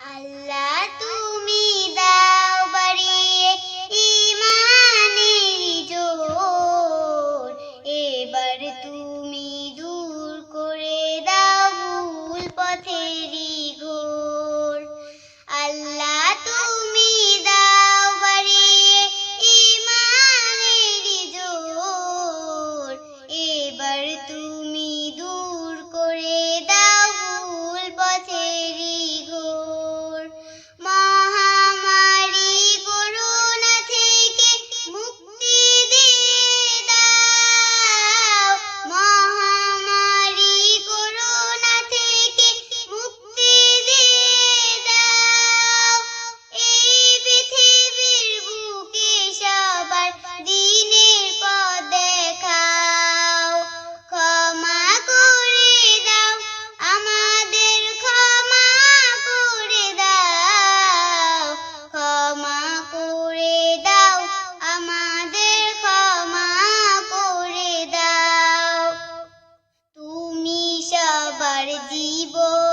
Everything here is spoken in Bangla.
আল্লাহ তুমি দাও বাড়িয়ে ইমানের জোর। এবার তুমি আমার